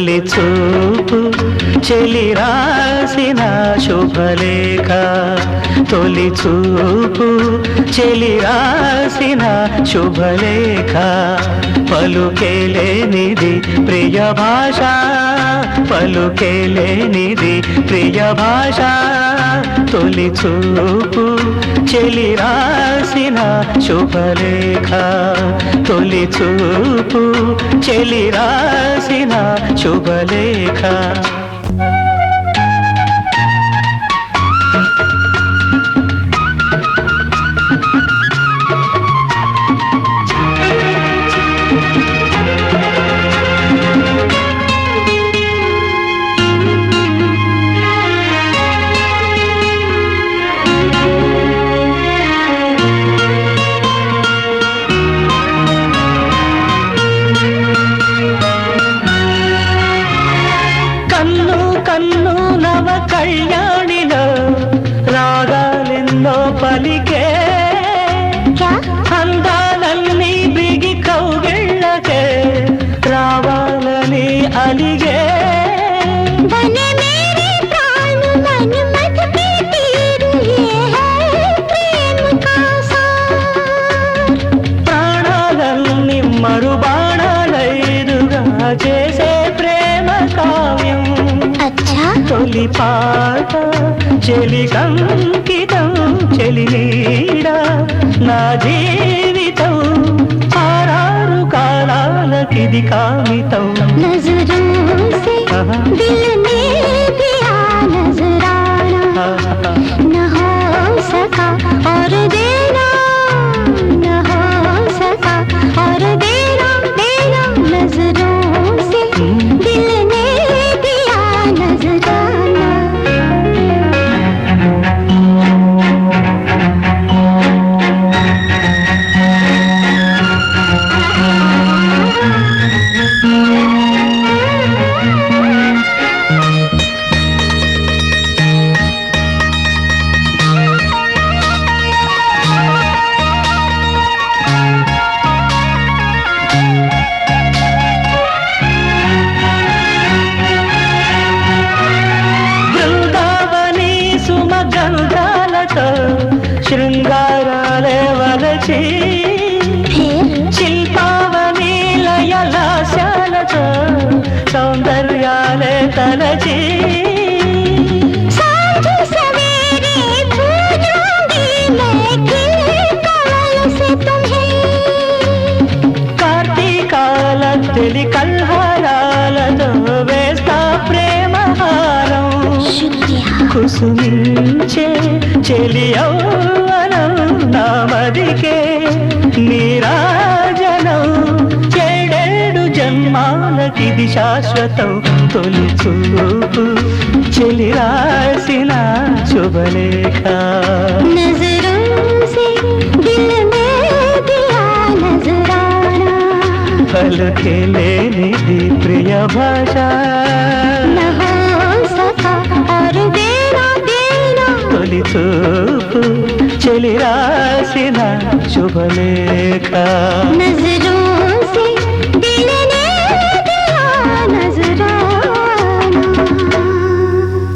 తొలి చూపు చెలి రాసిన శుభలేఖ. తొలి చూపు చెలి రాసిన శుభలేఖ. పలుకేలేనిది ప్రియ భాష పలుకేలేనిది ప్రియ భాష. తొలి చూపు చెలి రాసిన శుభలేఖ. తొలి చూపు చెలి రాసిన శుభలేఖ. పలికే అందాలన్నీ బిగి కౌగిళ్ళకే తొలి పాట చెలి చెలికంకితం చెలినీడ నా జీవితం ఆరారు కాలాలకిది కామితం. నజరూసి దిల్ మే సుమగంధాలతో శృంగారాలే వలచి फिर శిల్పావని లయలాశాలతో సౌందర్యాలే తలచి కుసుమించే చెలి నామదికే నీరాజనం చెడేడు జన్మాలకిది శాశ్వతం తొలి చూపు చెలి రాసిన శుభలేఖ. పలుకే లేనిది ప్రియ భాష. చూపు చెలి రాసిన శుభలేఖ.